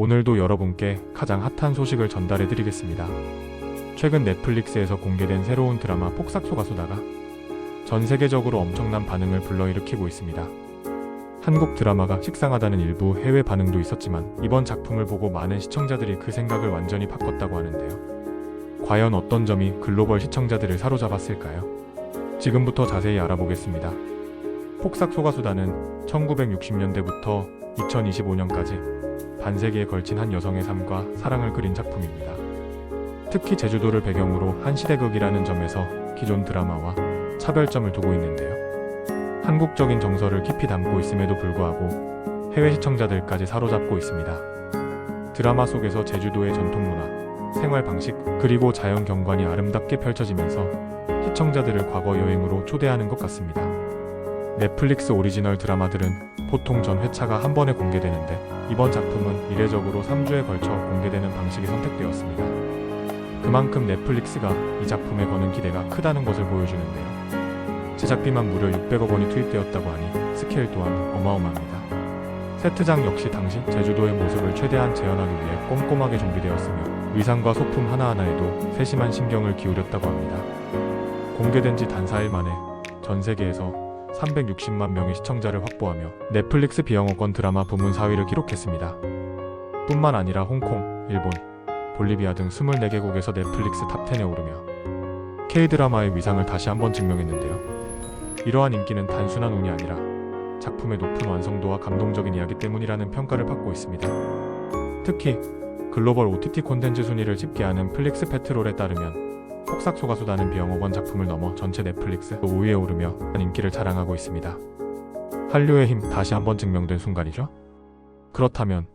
오늘도 여러분께 가장 핫한 소식을 전달해 드리겠습니다. 최근 넷플릭스에서 공개된 새로운 드라마 폭삭소 가수다가 전 세계적으로 엄청난 반응을 불러일으키고 있습니다. 한국 드라마가 식상하다는 일부 해외 반응도 있었지만 이번 작품을 보고 많은 시청자들이 그 생각을 완전히 바꿨다고 하는데요. 과연 어떤 점이 글로벌 시청자들을 사로잡았을까요? 지금부터 자세히 알아보겠습니다. 폭삭소가수다는 1960년대부터 2025년까지 반세기에 걸친 한 여성의 삶과 사랑을 그린 작품입니다. 특히 제주도를 배경으로 한 시대극이라는 점에서 기존 드라마와 차별점을 두고 있는데요. 한국적인 정서를 깊이 담고 있음에도 불구하고 해외 시청자들까지 사로잡고 있습니다. 드라마 속에서 제주도의 전통 문화, 생활 방식, 그리고 자연 경관이 아름답게 펼쳐지면서 시청자들을 과거 여행으로 초대하는 것 같습니다. 넷플릭스 오리지널 드라마들은 보통 전 회차가 한 번에 공개되는데 이번 작품은 이례적으로 3주에 걸쳐 공개되는 방식이 선택되었습니다. 그만큼 넷플릭스가 이 작품에 거는 기대가 크다는 것을 보여주는데요. 제작비만 무려 600억 원이 투입되었다고 하니 스케일 또한 어마어마합니다. 세트장 역시 당시 제주도의 모습을 최대한 재현하기 위해 꼼꼼하게 준비되었으며 의상과 소품 하나하나에도 세심한 신경을 기울였다고 합니다. 공개된 지 단 4일 만에 전 세계에서 360만 명의 시청자를 확보하며 넷플릭스 비영어권 드라마 부문 4위를 기록했습니다. 뿐만 아니라 홍콩, 일본, 볼리비아 등 24개국에서 넷플릭스 탑10에 오르며 K-드라마의 위상을 다시 한번 증명했는데요. 이러한 인기는 단순한 운이 아니라 작품의 높은 완성도와 감동적인 이야기 때문이라는 평가를 받고 있습니다. 특히 글로벌 OTT 콘텐츠 순위를 집계하는 플릭스 페트롤에 따르면 폭삭소가수다는 비영어권 작품을 넘어 전체 넷플릭스 5위에 오르며 인기를 자랑하고 있습니다. 한류의 힘 다시 한번 증명된 순간이죠? 그렇다면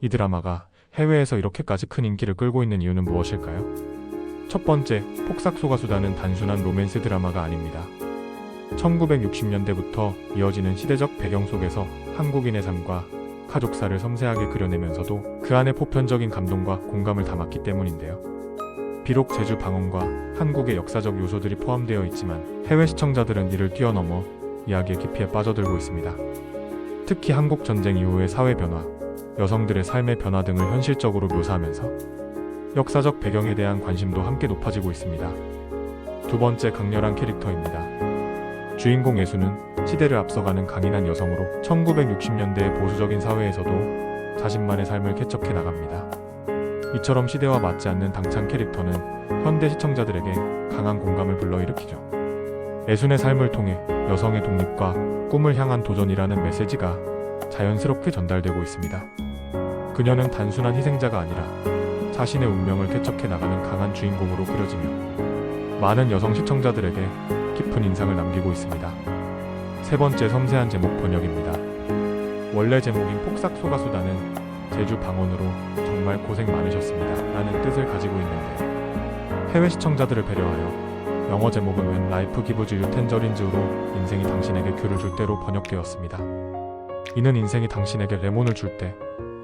이 드라마가 해외에서 이렇게까지 큰 인기를 끌고 있는 이유는 무엇일까요? 첫 번째, 폭삭소가수다는 단순한 로맨스 드라마가 아닙니다. 1960년대부터 이어지는 시대적 배경 속에서 한국인의 삶과 가족사를 섬세하게 그려내면서도 그 안에 보편적인 감동과 공감을 담았기 때문인데요. 비록 제주 방언과 한국의 역사적 요소들이 포함되어 있지만 해외 시청자들은 이를 뛰어넘어 이야기의 깊이에 빠져들고 있습니다. 특히 한국 전쟁 이후의 사회 변화, 여성들의 삶의 변화 등을 현실적으로 묘사하면서 역사적 배경에 대한 관심도 함께 높아지고 있습니다. 두 번째 강렬한 캐릭터입니다. 주인공 예수는 시대를 앞서가는 강인한 여성으로 1960년대의 보수적인 사회에서도 자신만의 삶을 개척해 나갑니다. 이처럼 시대와 맞지 않는 당찬 캐릭터는 현대 시청자들에게 강한 공감을 불러일으키죠. 예순의 삶을 통해 여성의 독립과 꿈을 향한 도전이라는 메시지가 자연스럽게 전달되고 있습니다. 그녀는 단순한 희생자가 아니라 자신의 운명을 개척해 나가는 강한 주인공으로 그려지며 많은 여성 시청자들에게 깊은 인상을 남기고 있습니다. 세 번째 섬세한 제목 번역입니다. 원래 제목인 폭삭 소가수다는 제주 방언으로 정말 고생 많으셨습니다. 라는 뜻을 가지고 있는데 해외 시청자들을 배려하여 영어 제목은 Life Gives You Tangerines로 인생이 당신에게 귤을 줄 때로 번역되었습니다. 이는 인생이 당신에게 레몬을 줄 때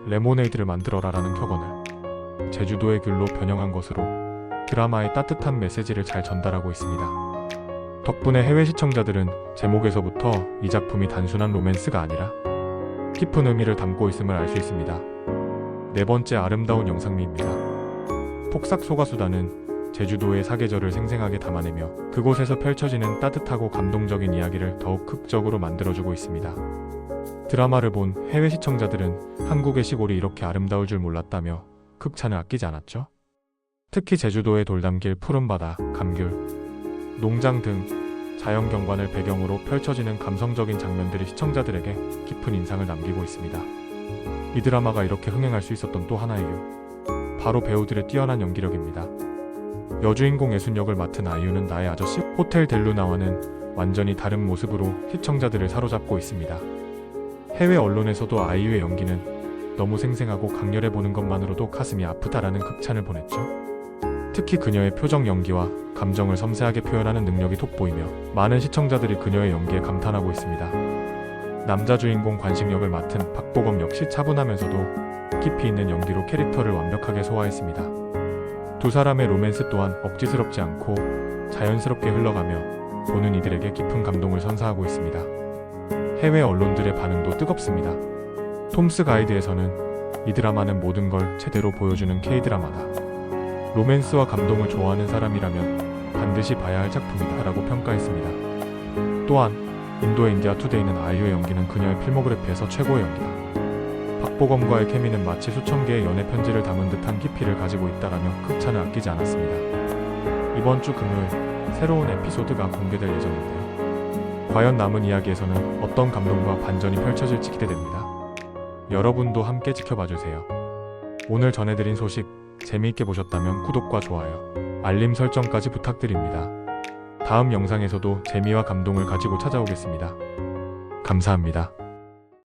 레모네이드를 만들어라 라는 격언을 제주도의 귤로 변형한 것으로 드라마의 따뜻한 메시지를 잘 전달하고 있습니다. 덕분에 해외 시청자들은 제목에서부터 이 작품이 단순한 로맨스가 아니라 깊은 의미를 담고 있음을 알 수 있습니다. 네 번째 아름다운 영상미입니다. 폭삭 소가수다는 제주도의 사계절을 생생하게 담아내며 그곳에서 펼쳐지는 따뜻하고 감동적인 이야기를 더욱 극적으로 만들어주고 있습니다. 드라마를 본 해외 시청자들은 한국의 시골이 이렇게 아름다울 줄 몰랐다며 극찬을 아끼지 않았죠. 특히 제주도의 돌담길 푸른 바다, 감귤, 농장 등 자연 경관을 배경으로 펼쳐지는 감성적인 장면들이 시청자들에게 깊은 인상을 남기고 있습니다. 이 드라마가 이렇게 흥행할 수 있었던 또 하나의 이유. 바로 배우들의 뛰어난 연기력입니다. 여주인공 예순 역을 맡은 아이유는 나의 아저씨 호텔 델루나와는 완전히 다른 모습으로 시청자들을 사로잡고 있습니다. 해외 언론에서도 아이유의 연기는 너무 생생하고 강렬해 보는 것만으로도 가슴이 아프다라는 극찬을 보냈죠. 특히 그녀의 표정 연기와 감정을 섬세하게 표현하는 능력이 돋보이며 많은 시청자들이 그녀의 연기에 감탄하고 있습니다. 남자 주인공 관식역을 맡은 박보검 역시 차분하면서도 깊이 있는 연기로 캐릭터를 완벽하게 소화했습니다. 두 사람의 로맨스 또한 억지스럽지 않고 자연스럽게 흘러가며 보는 이들에게 깊은 감동을 선사하고 있습니다. 해외 언론들의 반응도 뜨겁습니다. 톰스 가이드에서는 이 드라마는 모든 걸 제대로 보여주는 K-드라마다. 로맨스와 감동을 좋아하는 사람이라면 반드시 봐야 할 작품이다라고 평가했습니다. 또한 인도의 인디아 투데이는 아이유의 연기는 그녀의 필모그래피에서 최고의 연기다. 박보검과의 케미는 마치 수천 개의 연애 편지를 담은 듯한 깊이를 가지고 있다라며 극찬을 아끼지 않았습니다. 이번 주 금요일 새로운 에피소드가 공개될 예정인데요. 과연 남은 이야기에서는 어떤 감동과 반전이 펼쳐질지 기대됩니다. 여러분도 함께 지켜봐 주세요. 오늘 전해드린 소식 재미있게 보셨다면 구독과 좋아요, 알림 설정까지 부탁드립니다. 다음 영상에서도 재미와 감동을 가지고 찾아오겠습니다. 감사합니다.